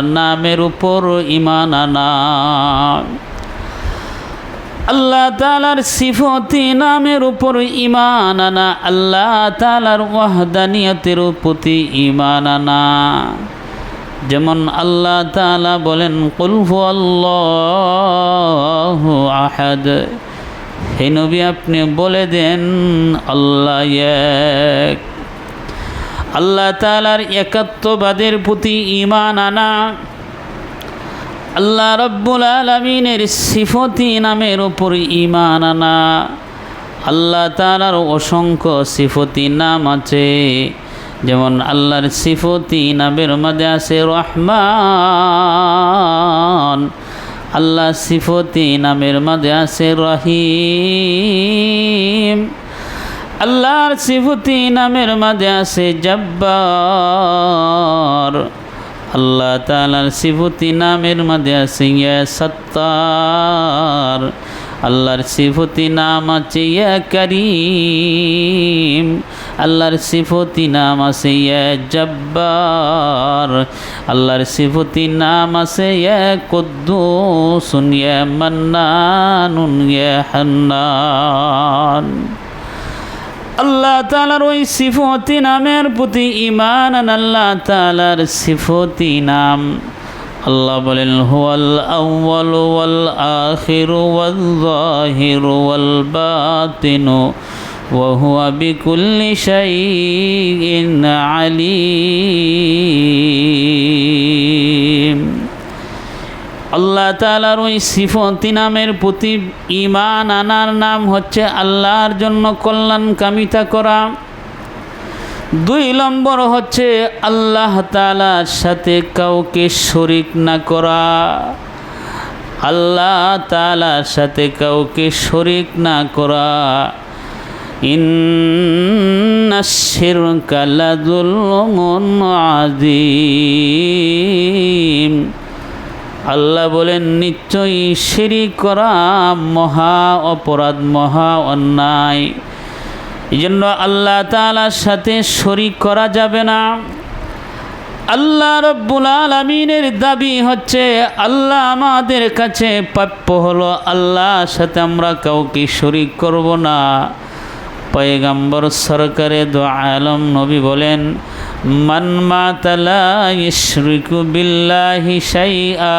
নামের উপর ইমান আনা। আল্লাহ তালার সিফতি নামের উপর ইমান আনা। আল্লাহ তালার ওয়াহদানিয়তের প্রতি ইমান আনা। যেমন আল্লাহ তালা বলেন কুলফু আল্লাহ আহাদ। হে নবী, আপনি বলে দেন, আল্লাহ এক। আল্লাহ তালার একাত্মবাদের প্রতি ইমান আনা। আল্লাহ রব্বুল আলমিনের সিফতি নামের ওপর ইমান আনা। আল্লাহ তালার অসংখ্য সিফতি নাম আছে। যেমন আল্লাহর সিফতি নামের মধ্যে আছে রহমান। আল্লাহ সিফতি নামের মধ্যে আছে রহিম। আল্লাহর সিফতি নামের মাঝে আছে জব্বার। আল্লাহ তালার সিফতি নামের মাঝে আছে সত্তার। আল্লাহর সিফতি নাম আছে ইয়া করিম। আল্লাহর সিফতি নাম আছে জব্বার। আল্লাহর সিফতি নাম আছে ইয়া কুদ্দুসুন, ইয়া মান্নানুন, ইয়া হান্নান। আল্লাহ তালার ওই সিফতি নামের প্রতি ইমান আন আল্লাহ তালার সিফতি নাম আল্লাহ বলেন হুয়াল আউ্বাল ওয়াল আখির ওয়াল জাহির ওয়াল বাতিনু وهو بكل شيء عليم আল্লাহ তালার ওই সিফতি নামের প্রতি ইমান আনার নাম হচ্ছে আল্লাহর জন্য কল্যাণ কামিতা করা। দুই নম্বর হচ্ছে আল্লাহ তালার সাথে কাউকে শরিক না করা। আল্লাহ তালার সাথে কাউকে শরিক না করা। ইন্নাশির কালাদুল আদিম আল্লাহ বলেন, নিশ্চয়ই শিরিক করা মহা অপরাধ, মহা অন্যায়। এই জন্য আল্লাহ তালার সাথে শরিক করা যাবে না। আল্লাহ রব্বুল আলমিনের দাবি হচ্ছে, আল্লাহ আমাদের কাছে প্রাপ্য হলো, আল্লাহর সাথে আমরা কাউকে শরিক করব না। পয়গাম্বর সরকারে দো আলম নবী বলেন, মান মাতালা ইশরিকু বিল্লাহি শাইআ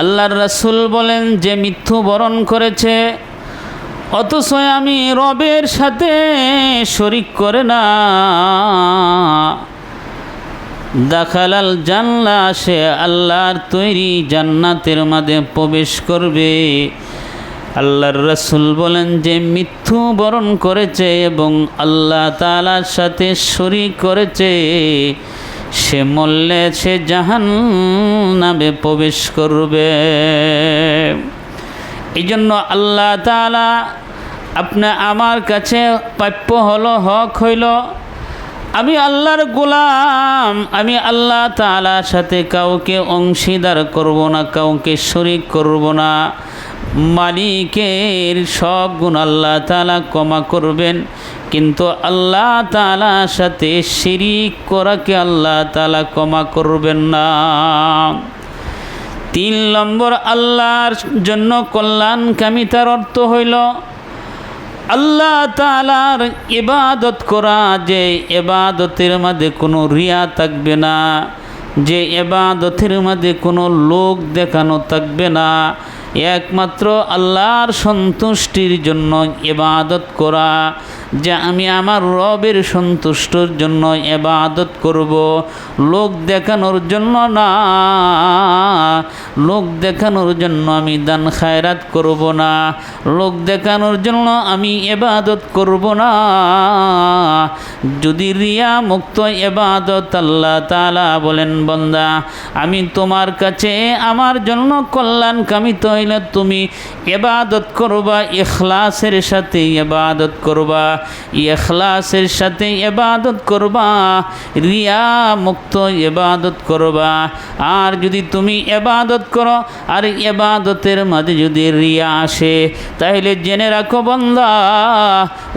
আল্লাহর রাসূল বলেন, যে মৃত্যু বরণ করেছে, অথচ আমি রবের সাথে শরিক করে না। দাখালাল জানলা সে আল্লাহর তৈরি জান্নাতের মাঝে প্রবেশ করবে। আল্লাহর রসুল বলেন যে, মৃত্যু বরণ করেছে এবং আল্লাহ তালার সাথে শরিক করেছে। সে মল্লে সে জাহান নামে প্রবেশ করবে। এই জন্য আল্লাহ তালা আপনি আমার কাছে প্রাপ্য হলো, হক হইল আমি আল্লাহর গোলাম, আমি আল্লাহ তালার সাথে কাউকে অংশীদার করব না, কাউকে শরিক করব না। মালিকের সব গুণ আল্লাহ তালা ক্ষমা করবেন, কিন্তু আল্লাহ তালার সাথে শিরিক করাকে আল্লাহ তালা ক্ষমা করবেন না। তিন নম্বর, আল্লাহর জন্য কল্যাণকামিতার অর্থ হইল আল্লাহ তালার ইবাদত করা যে এবাদতের মধ্যে কোনো রিয়া থাকবে না, যে এবাদতের মধ্যে কোনো লোক দেখানো থাকবে না একমাত্র আল্লাহর সন্তুষ্টির জন্য এবাদত করা, যে আমি আমার রবের সন্তুষ্টর জন্য এবাদত করব। লোক দেখানোর জন্য না, লোক দেখানোর জন্য আমি দান খায়রাত করব না। লোক দেখানোর জন্য আমি এবাদত করব না। যদি রিয়া মুক্ত এবাদত আল্লাহ তালা বলেন, বন্দা, আমি তোমার কাছে আমার জন্য কল্যাণ হইলে তুমি এবাদত করবা, ইখলাসের সাথে এবাদত করবা এখলাসের সাথে এবাদত করবা রিয়া মুক্ত এবাদত করবা। আর যদি তুমি এবাদত করো, আর এবাদতের মাঝে যদি রিয়া আসে তাহলে জেনে রাখো বন্দা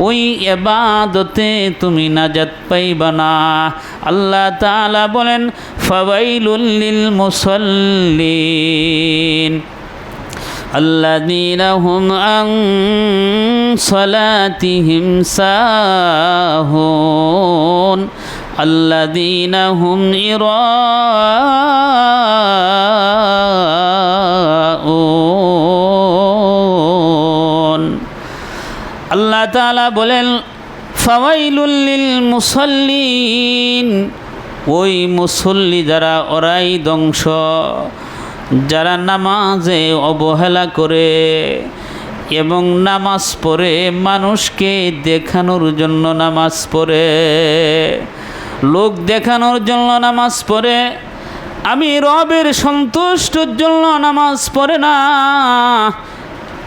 ওই এবাদতে তুমি নাজাত পাইবা না। আল্লাহ তাআলা বলেন, ফাওয়াইলুল মুসাল্লিন। الذين هم عن صلاتهم ساهون الذين هم يراءون আল্লাহ তাআলা বলেন ফাওয়াইলুল মুসল্লিন ওই মুসল্লি যারা ওরাই ধ্বংস যারা নামাজে অবহেলা করে এবং নামাজ পড়ে মানুষকে দেখানোর জন্য নামাজ পড়ে, লোক দেখানোর জন্য নামাজ পড়ে, আমি রবের সন্তুষ্টর জন্য নামাজ পড়ে না।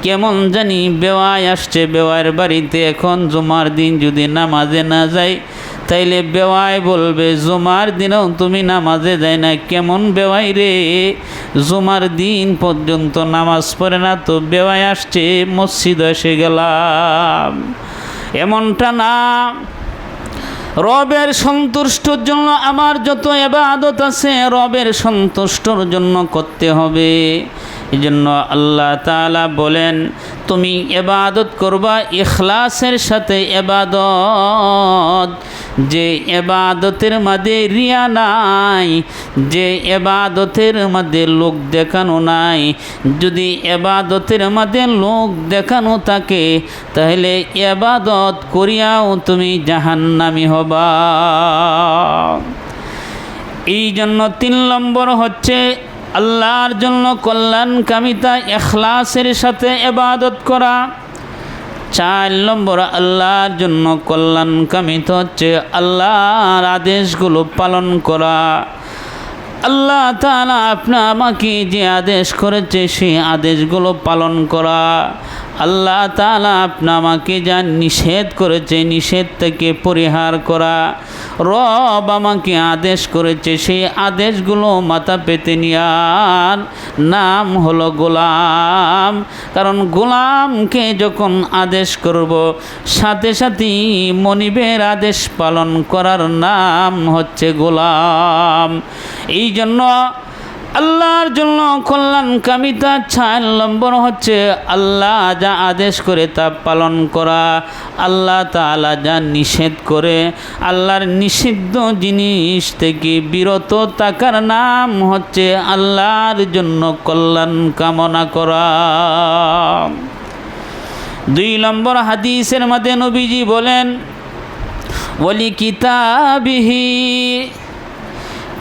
কেমন জানি বেওয়ায় আসছে, বেওয়ার বাড়িতে এখন জুমার দিন যদি নামাজে না যায় তাইলে বেওয়াই বলবে, জুমার দিনেও তুমি নামাজে যায় না, কেমন বেওয়াই রে? জুমার দিন পর্যন্ত নামাজ পড়ে না তো বেওয়াই আসছে, মসজিদ এসে গেলাম। এমনটা না। রবের সন্তুষ্টর জন্য আমার যত এবাদত আছে, রবের সন্তুষ্টর জন্য করতে হবে। এই জন্য আল্লাহ তাআলা বলেন, তুমি এবাদত করবা ইখলাসের সাথে এবাদত যে এবাদতের মধ্যে রিয়া নাই, যে এবাদতের মধ্যে লোক দেখানো নাই, যদি এবাদতের মধ্যে লোক দেখানো থাকে, তাহলে এবাদত করিয়াও তুমি জাহান্নামি হবা। এই জন্য তিন নম্বর হচ্ছে আল্লাহর জন্য কল্যাণকামিতা এখলাসের সাথে এবাদত করা। চার নম্বর, আল্লাহর জন্য কল্যাণ কামিত হচ্ছে আল্লাহর আদেশগুলো পালন করা। আল্লাহ তালা আপনা আমাকে যে আদেশ করেছে, সেই আদেশগুলো পালন করা। আল্লাহ তাআলা আপনা আমাকে যা নিষেধ করেছে, নিষেধ থেকে পরিহার করা। রব আমাকে আদেশ করেছে, সেই আদেশগুলো মাথা পেতে নেওয়ার নাম হলো গোলাম। কারণ গোলামকে যখন আদেশ করব, সাথে সাথেই মনিবের আদেশ পালন করার নাম হচ্ছে গোলাম। এই জন্য আল্লাহর জন্য কল্যাণ কামিতা চার নম্বর হচ্ছে আল্লাহ যা আদেশ করে তা পালন করা। আল্লাহ তাআলা যা নিষেধ করে, আল্লাহর নিষিদ্ধ জিনিস থেকে বিরত থাকার নাম হচ্ছে আল্লাহর জন্য কল্যাণ কামনা করা। দুই নম্বর হাদিসের মধ্যে নবীজি বলেন বলি কিতাবিহি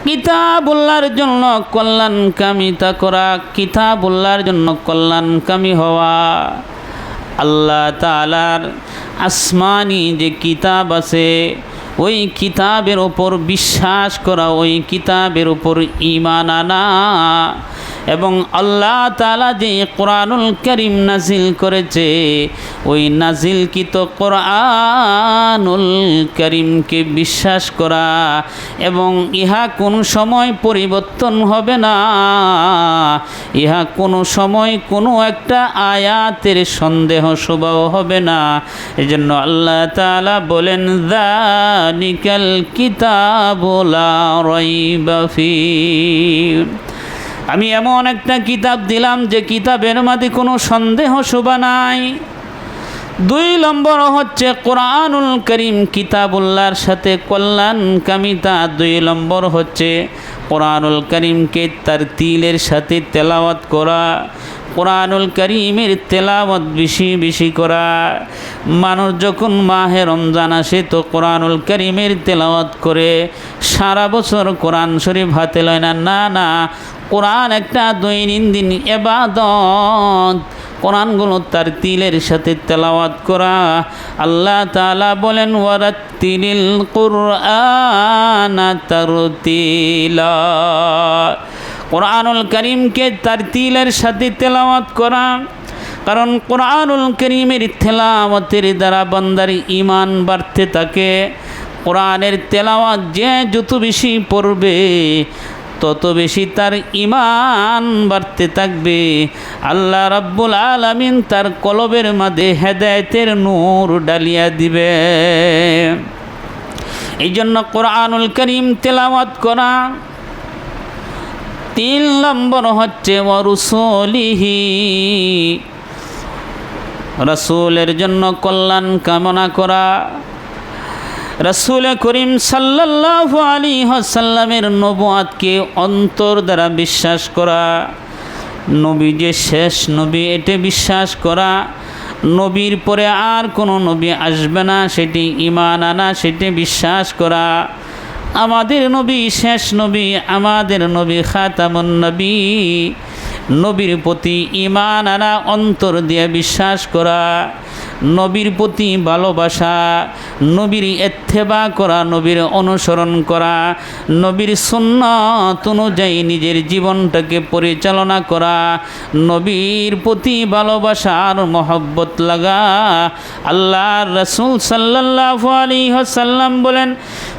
কিতাবুল্লাহর জন্য কল্যাণকামিতা করা কিতাবুল্লার জন্য কল্যাণকামী হওয়া। আল্লাহ তালার আসমানি যে কিতাব আছে, ওই কিতাবের ওপর বিশ্বাস করা, ওই কিতাবের ওপর ইমান আনা। এবং আল্লাহ তালা যে কোরআনুল করিম নাজিল করেছে, ওই নাজিলকৃত কোরআনুল করিমকে বিশ্বাস করা এবং ইহা কোনো সময় পরিবর্তন হবে না। ইহা কোনো সময় কোনো একটা আয়াতের সন্দেহ স্বভাব হবে না। এজন্য আল্লাহ তালা বলেন দানিকাল কিতাবলা রইবা ফি। আমি এমন একটা কিতাব দিলাম যে কিতাবের মাঝে কোনো সন্দেহ শোভা নাই। দুই নম্বর হচ্ছে কোরআনুল করিম কিতাবুল্লাহর সাথে কল্যাণ কামিতা। দুই নম্বর হচ্ছে কোরআনুল করিমকে তার তিলের সাথে তেলাওয়াত করা। কোরআনুল করিমের তেলাওয়াত বেশি বেশি করা। মানুষ যখন মাহে রমজান আসে তো কোরআনুল করিমের তেলাওয়াত করে। সারা বছর কোরআন শরীফ হাতে লয় না না না। কোরআন একটা দৈনন্দিন এবাদত কোরআনগুলো তার তিলের সাথে তেলাওয়াত করা। আল্লাহ তালা বলেন, ওয়ারাত্তিলিল কুরআন তারতিলা। কোরআনুল করিমকে তার তিলের সাথে তেলাওয়াত করা। কারণ কোরআনুল করিমের তেলাওয়াতের দ্বারা বান্দার ইমান বাড়তে থাকে। কোরআনের তেলাওয়াত যে যত বেশি পড়বে তত বেশি তার ইমান বাড়তে থাকবে। আল্লাহ রাব্বুল আলামিন তার কলবের মাঝে হেদায়েতের নূর ডালিয়া দিবে। এই জন্য কোরআনুল করিম তেলাওয়াত করা। তিন নম্বর হচ্ছে ওরুসলিহি রসুলের জন্য কল্যাণ কামনা করা। রসুল করিম সাল্লাহ আলী হাসাল্লামের নবাদকে অন্তর দ্বারা বিশ্বাস করা নবী যে শেষ নবী এটে বিশ্বাস করা, নবীর পরে আর কোনো নবী আসবে না, সেটি ইমান আনা, সেটি বিশ্বাস করা। আমাদের নবী শেষ নবী, আমাদের নবী খাতামুন নবী, নবীর প্রতি ইমান আনা, অন্তর দিয়ে বিশ্বাস করা। নবীর প্রতি ভালোবাসা, নবীর এথেবা করা, নবীর অনুসরণ করা, নবীর সুন্নত অনুযায়ী নিজের জীবনটাকে পরিচালনা করা, নবীর প্রতি ভালোবাসার মহব্বত লাগা। আল্লাহ রসুল সাল্লাহ আলী সাল্লাম বলেন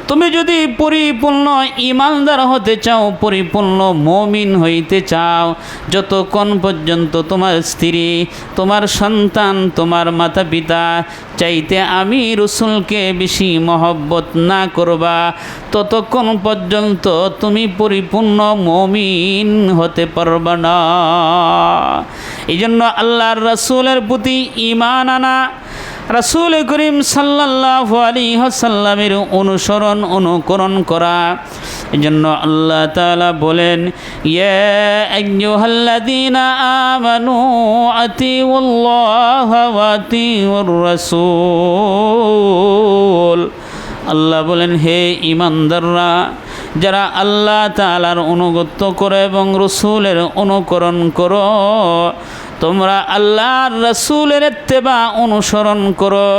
তুমি যদি পরিপূর্ণ ইমানদার হতে চাও, পরিপূর্ণ মমিন হইতে চাও, যতক্ষণ পর্যন্ত তোমার স্ত্রী, তোমার সন্তান, তোমার মাতা পিতা চাইতে আমি রসুলকে বেশি মহব্বত না করবা, ততক্ষণ পর্যন্ত তুমি পরিপূর্ণ মমিন হতে পারবা না। এই জন্য আল্লাহর রসুলের প্রতি ইমান আনা রাসুল করিম সাল্লাহ আলী হাসাল্লামের অনুসরণ, অনুকরণ করা। এই জন্য আল্লাহ তালা বলেন আমানু আতি আতি রসুল। আল্লাহ বলেন, হে ইমানদাররা যারা আল্লাহ তালার অনুগত্য করে এবং রসুলের অনুকরণ করো তোমরা আল্লাহর রসুলের তেবা অনুসরণ করো।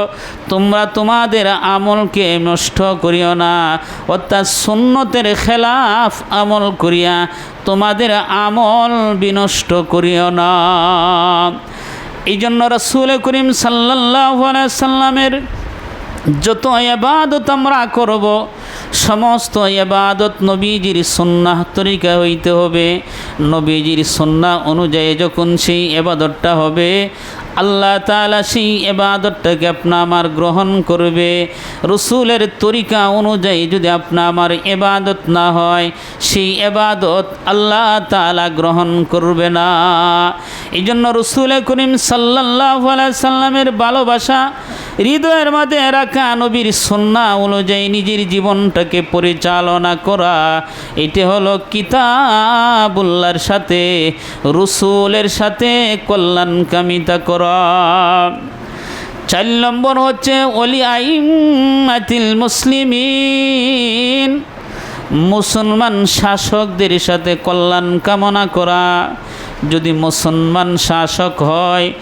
তোমরা তোমাদের আমলকে নষ্ট করিও না। অর্থাৎ সুন্নতের খেলাফ আমল করিয়া তোমাদের আমল বিনষ্ট করিও না। এই জন্য রসুল করিম সাল্লাহ সাল্লামের যত এবাদত আমরা করব, সমস্ত এবাদত নবীজির সন্না তরিকা হইতে হবে। নবীজির সন্না অনুযায়ী যখন সেই এবাদতটা হবে, আল্লাহ তালা সেই এবাদতটাকে আপনা আমার গ্রহণ করবে। রসুলের তরিকা অনুযায়ী যদি আপনা আমার এবাদত না হয়, সেই এবাদত আল্লাহ তালা গ্রহণ করবে না। এই জন্য রসুল করিম সাল্লাহ সাল্লামের ভালোবাসা হৃদয়ের মধ্যে রাখা নবীর সন্না অনুযায়ী নিজের জীবনটাকে পরিচালনা করা, এটি হলো কিতাবুল্লার সাথে, রসুলের সাথে কল্যাণ কামিতা করা। চার নম্বর হচ্ছে অলি আইমাতিল মুসলিমিন, মুসলমান শাসকদের সাথে কল্যাণ কামনা করা। যদি মুসলমান শাসক হয়,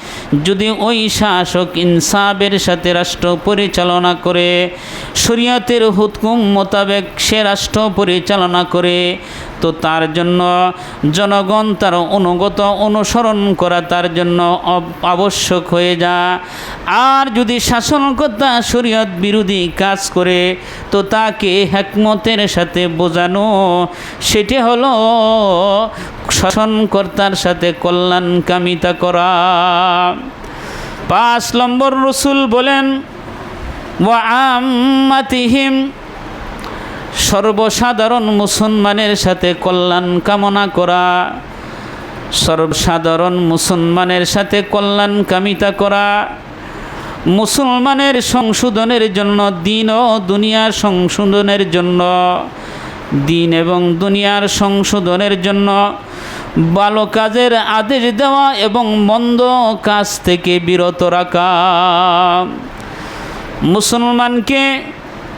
যদি ওই শাসক ইনসাফের সাথে রাষ্ট্র পরিচালনা করে, শরিয়াতের হুকুম মোতাবেক সে রাষ্ট্র পরিচালনা করে তো তার জন্য জনগণ তার অনুগত অনুসরণ করা তার জন্য আবশ্যক হয়ে যা। আর যদি শাসনকর্তা শরীয়ত বিরোধী কাজ করে, তো তাকে হেকমতের সাথে বোঝানো, সেটি হলো শাসনকর্তার সাথে কল্যাণ কামিতা করা। পাঁচ নম্বর রসুল বলেন, ওয়া আম্মাতিহিম সর্বসাধারণ মুসলমানের সাথে কল্যাণ কামনা করা, সর্বসাধারণ মুসলমানের সাথে কল্যাণ কামিতা করা, মুসলমানের সংশোধনের জন্য, দিন ও দুনিয়ার সংশোধনের জন্য, দিন এবং দুনিয়ার সংশোধনের জন্য ভালো কাজের আদেশ দেওয়া এবং মন্দ কাজ থেকে বিরত রাখা। মুসলমানকে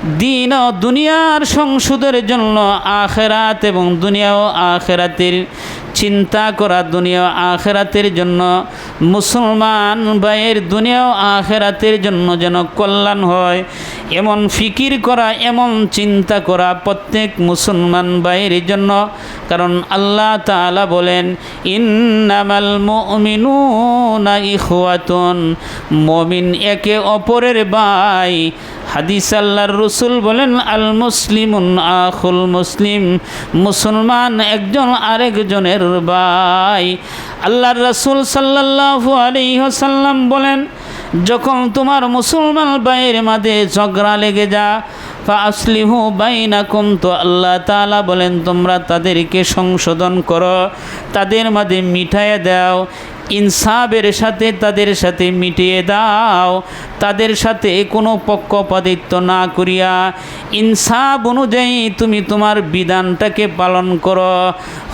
দিন ও দুনিয়ার সংসদের জন্য আখেরাত এবং দুনিয়া ও আখেরাতের চিন্তা করা, দুনিয়া আখেরাতের জন্য মুসলমান ভাইয়ের, দুনিয়া আখেরাতের জন্য যেন কল্যাণ হয়। এমন ফিকির করা, এমন চিন্তা করা প্রত্যেক মুসলমান ভাইয়ের জন্য। কারণ আল্লাহ তাআলা বলেন, ইন্নামাল মুমিনুনা ইখওয়াতুন। মমিন একে অপরের ভাই। হাদিস আল্লাহর রসুল বলেন, আল মুসলিম আখুল মুসলিম। মুসলমান একজন আরেকজনের ভাই। আল্লাহর রসুল সাল্লাল্লাহু আলাইহি ওয়াসাল্লাম বলেন যখন তোমার মুসলমান ভাইয়ের মাঝে ঝগড়া লেগে যা আসলিহু বাইনাকুম, তো আল্লাহ তালা বলেন, তোমরা তাদেরকে সংশোধন করো, তাদের মাঝে মিঠাইয়া দাও ইনসাফের সাথে তাদের সাথে মিটিয়ে দাও। তাদের সাথে কোনো পক্ষপাতিত্ব না করিয়া ইনসাফ অনুযায়ী তুমি তোমার বিধানটাকে পালন করো।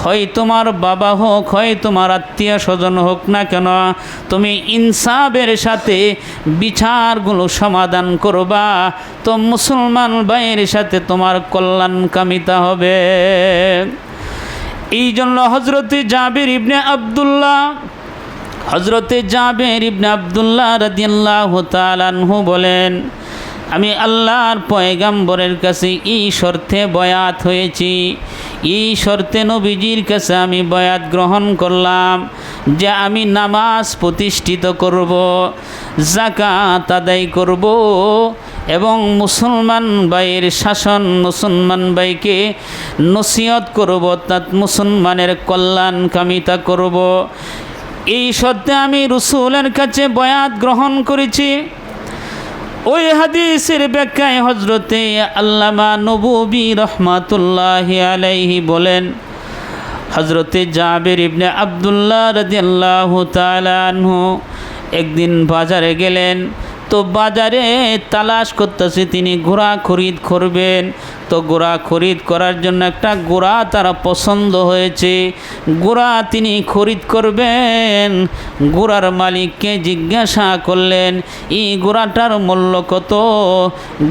হয় তোমার বাবা হোক, হয় তোমার আত্মীয় স্বজন হোক না কেন, তুমি ইনসাফের সাথে বিচারগুলো সমাধান করবা। তো মুসলমান ভাইয়ের সাথে তোমার কল্যাণ কামিতা হবে। এই জন্য হজরতে জাবির ইবনে আবদুল্লাহ হজরতে জাবের ইবনে আবদুল্লাহ রাদিয়াল্লাহ তালানহু বলেন, আমি আল্লাহর পয়গাম্বরের কাছে এই শর্তে বয়াত হয়েছি। এই শর্তে নবীজির কাছে আমি বয়াত গ্রহণ করলাম যে আমি নামাজ প্রতিষ্ঠিত করব জাকাত আদায় করব এবং মুসলমান ভাইয়ের শাসন মুসলমান ভাইকে নসিহত করব তাত মুসলমানের কল্যাণ কামিতা করব। এই সত্যে আমি রসুলের কাছে বয়াত গ্রহণ করেছি। ওই হাদিসের ব্যাখ্যায় হজরতে আল্লামা নবী রহমাতুল্লাহ আলাইহি বলেন হজরতে জাবের ইবনে আবদুল্লাহ রাজিয়াল্লাহ তালানহু একদিন বাজারে গেলেন তো বাজারে তালাশ করতেছে, তিনি ঘোড়া খরিদ করবেন। তো গোড়া খরিদ করার জন্য একটা গোড়া তারা পছন্দ হয়েছে। গোড়া তিনি খরিদ করবেন। গোড়ার মালিককে জিজ্ঞাসা করলেন, এই গোড়াটার মূল্য কত?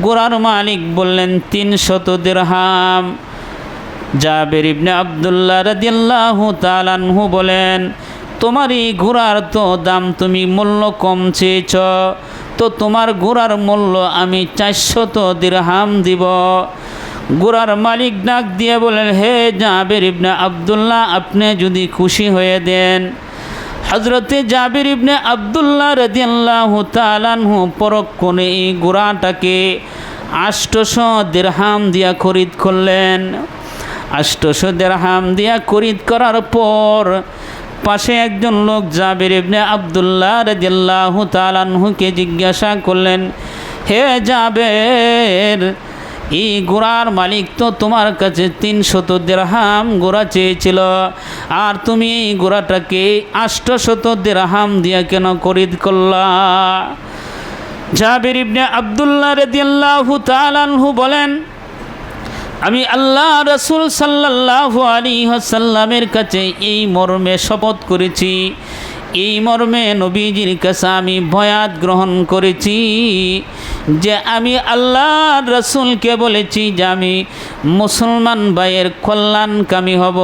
গোড়ার মালিক বললেন, তিনশত দেড়হাম। জাবের ইবনে আবদুল্লাহ রাদিয়াল্লাহু তালানহু বলেন, তোমার এই ঘোড়ার তো দাম তুমি মূল্য কম চেয়েছ। তো তোমার ঘোড়ার মূল্য আমি চারশত দিরহাম দিব। গোড়ার মালিক ডাক দিয়ে বলেন হে জাবের ইবনে আবদুল্লাহ, আপনি যদি খুশি হয়ে দেন। হজরতে জাবির ইবনে আবদুল্লাহ রদিয়াল্লাহ তালানহু পরক্ষণে এই গোড়াটাকে আষ্টশো দেড়হাম দিয়া খরিদ করলেন। আষ্টশো দেড়হাম দিয়া খরিদ করার পর পাশে একজন লোক জাবির ইবনে আবদুল্লাহ রদিয়াল্লাহ তালানহুকে জিজ্ঞাসা করলেন, হে জাবের এই গোড়ার মালিক তো তোমার কাছে তিনশত দেড়হাম গোড়া চেয়েছিল, আর তুমি এই গোড়াটাকে আষ্টশত দেড়হাম দিয়া কেন খরিদ করলা? জাবির ইবনে আবদুল্লাহ রেদিয়াল্লাহু তাআলাহু বলেন আমি আল্লাহ রসুল সাল্লাহ আলী হাসাল্লামের কাছে এই মর্মে শপথ করেছি। এই মর্মে নবীজির কাছে আমি ভয়াত গ্রহণ করেছি। যে আমি আল্লাহ রসুলকে বলেছি যে আমি মুসলমান ভাইয়ের কল্যাণকামী হব।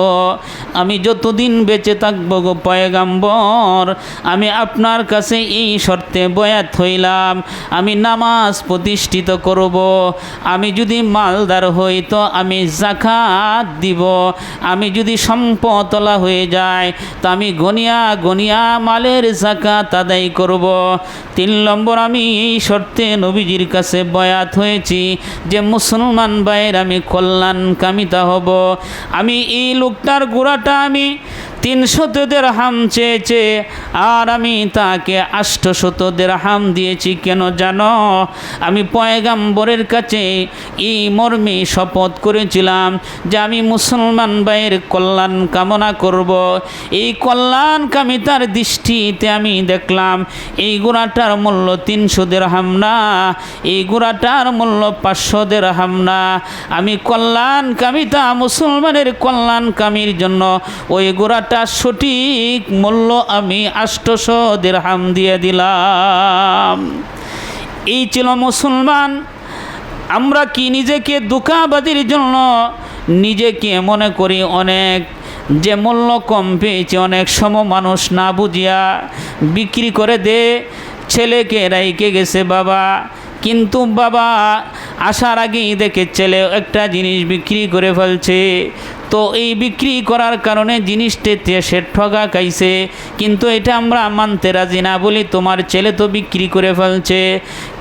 আমি যতদিন বেঁচে থাকব গো পয়গাম্বর, আমি আপনার কাছে এই শর্তে বয়াত হইলাম। আমি নামাজ প্রতিষ্ঠিত করব। আমি যদি মালদার হই তো আমি জাকাত দিব। আমি যদি সম্পদলা হয়ে যায় তো আমি গনিয়া গনিয়া মালের জাকাত আদায় করব। তিন নম্বর আমি এই শর্তে নবীজির কাছে বয়াত হয়েছি যে মুসলমান ভাইয়ের আমি কল্যাণ কামিতা হব। আমি এই লোকটার গোড়াটা আমি তিনশতদের হাম চেয়েছে, আর আমি তাকে আষ্টশতদের হাম দিয়েছি। কেন জানো? আমি পয়গাম্বরের কাছে এই মর্মে শপথ করেছিলাম যে আমি মুসলমান ভাইয়ের কল্যাণ কামনা করব। এই কল্যাণ কামিতার দৃষ্টিতে আমি দেখলাম, এই গোড়াটার মূল্য তিনশো হাম না, এই গোড়াটার মূল্য পাঁচশো হাম না। আমি কল্যাণ কামিতা মুসলমানের কল্যাণ কামির জন্য ওই গোড়াটা সঠিক মূল্য আমি আষ্টশো হাম দিয়ে দিলাম। এই ছিল মুসলমান, আমরা কি নিজেকে দুঃখাবাদির জন্য নিজেকে মনে করি অনেক, যে মূল্য কম পেয়েছে, অনেক সম মানুষ না বুঝিয়া বিক্রি করে দে, ছেলেকে রাইকে গেছে বাবা, কিন্তু বাবা আসার আগেই দেখে ছেলে একটা জিনিস বিক্রি করে ফেলছে তো এই বিক্রি করার কারণে জিনিসটাতে সে ঠগা খাইছে। কিন্তু এটা আমরা মানতে রাজি না বলি তোমার ছেলে তো বিক্রি করে ফেলছে।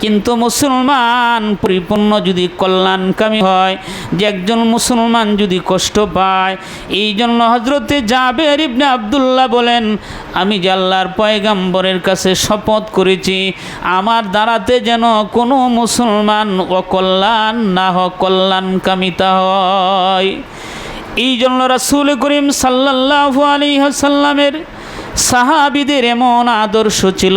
কিন্তু মুসলমান পরিপূর্ণ যদি কল্যাণকামী হয়, যে একজন মুসলমান যদি কষ্ট পায়, এই জন্য হজরতে জাবের ইবনে আবদুল্লাহ বলেন, আমি জাল্লার পয়গাম্বরের কাছে শপথ করেছি, আমার দ্বারাতে যেন কোনো মুসলমান অকল্যাণ না হয় কল্যাণকামিতা হয়। এই জন্য রাসুল করিম সাল্লাহ আলী সাল্লামের সাহাবিদের এমন আদর্শ ছিল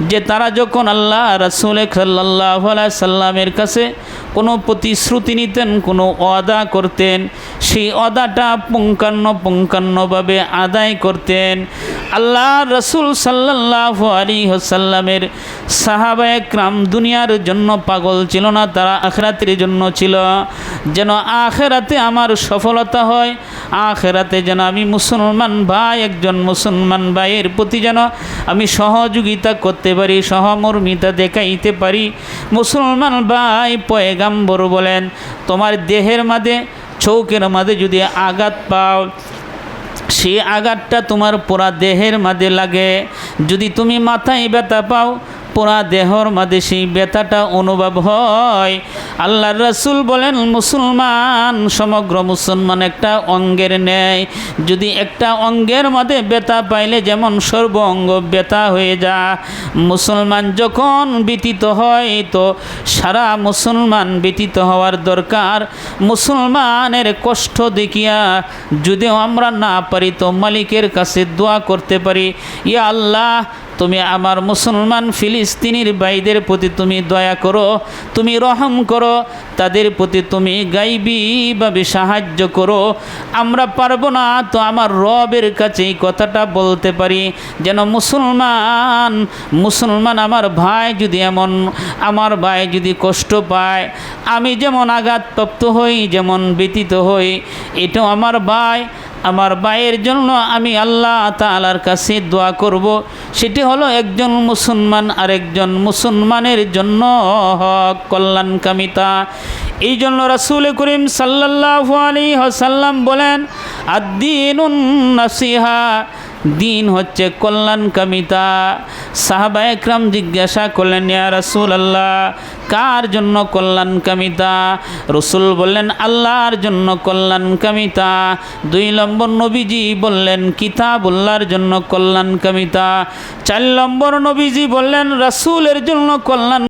যে তারা যখন আল্লাহ রাসুল সাল্লাহ সাল্লামের কাছে কোনো প্রতিশ্রুতি নিতেন, কোনো অদা করতেন, সেই অদাটা পুঙ্কান্ন পুঙ্কান্নভাবে আদায় করতেন আল্লাহ রসুল সাল্লাহ আলী সাল্লামের সাহাবা একরাম দুনিয়ার জন্য পাগল ছিল না, তারা আখরাতের জন্য ছিল। যেন আখেরাতে আমার সফলতা হয়, আখেরাতে যেন আমি মুসলমান ভাই, একজন মুসলমান ভাইয়ের প্রতি যেন আমি সহযোগিতা করতে পারি, সহমর্মিতা দেখাইতে পারি। মুসলমান ভাই পয়গাম্বর বলেন, তোমার দেহের মাঝে চৌকের মাঝে যদি আঘাত পাও সেই আঘাতটা তোমার পোড়া দেহের মাঝে লাগে। যদি তুমি মাথায় ব্যথা পাও পুরা দেহর মাঝে সেই ব্যথাটা অনুভব হয়। আল্লাহ রসুল বলেন, মুসলমান, সমগ্র মুসলমান একটা অঙ্গের নেয় যদি একটা অঙ্গের মধ্যে ব্যথা পাইলে যেমন সর্ব অঙ্গ ব্যথা হয়ে যা মুসলমান যখন ব্যতীত হয়, তো সারা মুসলমান ব্যতীত হওয়ার দরকার। মুসলমানের কষ্ট দেখিয়া যদিও আমরা না পারি, তো মালিকের কাছে দোয়া করতে পারি, ইয়া আল্লাহ তুমি আমার মুসলমান ফিলিস্তিনির ভাইদের প্রতি তুমি দয়া করো, তুমি রহম করো, তাদের প্রতি তুমি গাইবীভাবে সাহায্য করো। আমরা পারব না তো আমার রবের কাছে এই কথাটা বলতে পারি, যেন মুসলমান মুসলমান আমার ভাই যদি এমন, আমার ভাই যদি কষ্ট পায়, আমি যেমন আঘাতপ্রাপ্ত হই, যেমন ব্যতীত হই, এটাও আমার ভাই। আমার ভাইয়ের জন্য আমি আল্লাহ তালার কাছে দোয়া করব। সেটি হলো একজন মুসলমান আরেকজন মুসলমানের জন্য হক কল্যাণকামিতা। এই জন্য রাসুল করিম সাল্লাহ আলী হাসাল্লাম বলেন আদিন নাসিহা দিন হচ্ছে কল্যাণকামিতা সাহাবা একরাম জিজ্ঞাসা করলেন, ইয়া রসুল আল্লাহ কার জন্য কল্যাণকামিতা রসুল বললেন, আল্লাহর জন্য কল্যাণ কল্যাণকামিতা দুই নম্বর নবীজি বললেন, কিতাবুল্লাহর জন্য কল্যাণ কল্যাণকামিতা চার নম্বর নবীজি বললেন, রসুলের জন্য কল্যাণ